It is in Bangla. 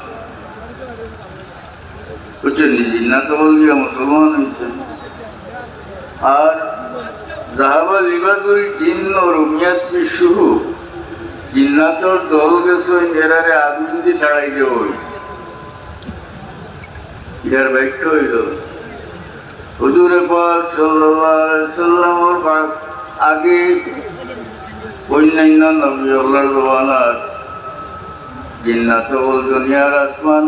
বুঝছেন নি? জিন্নাত হল মুসলমান আর জাহাবা লিবাদুল জিন ও রুমিয়াত জিন্নাতর দল গেছে এরারে আগুন ছাড়াই ইয়ার ব্যাখ্যা হইল হুজুরে আগে অন্যান্য নবী জবানার জিন্নাত দুনিয়ার আসমান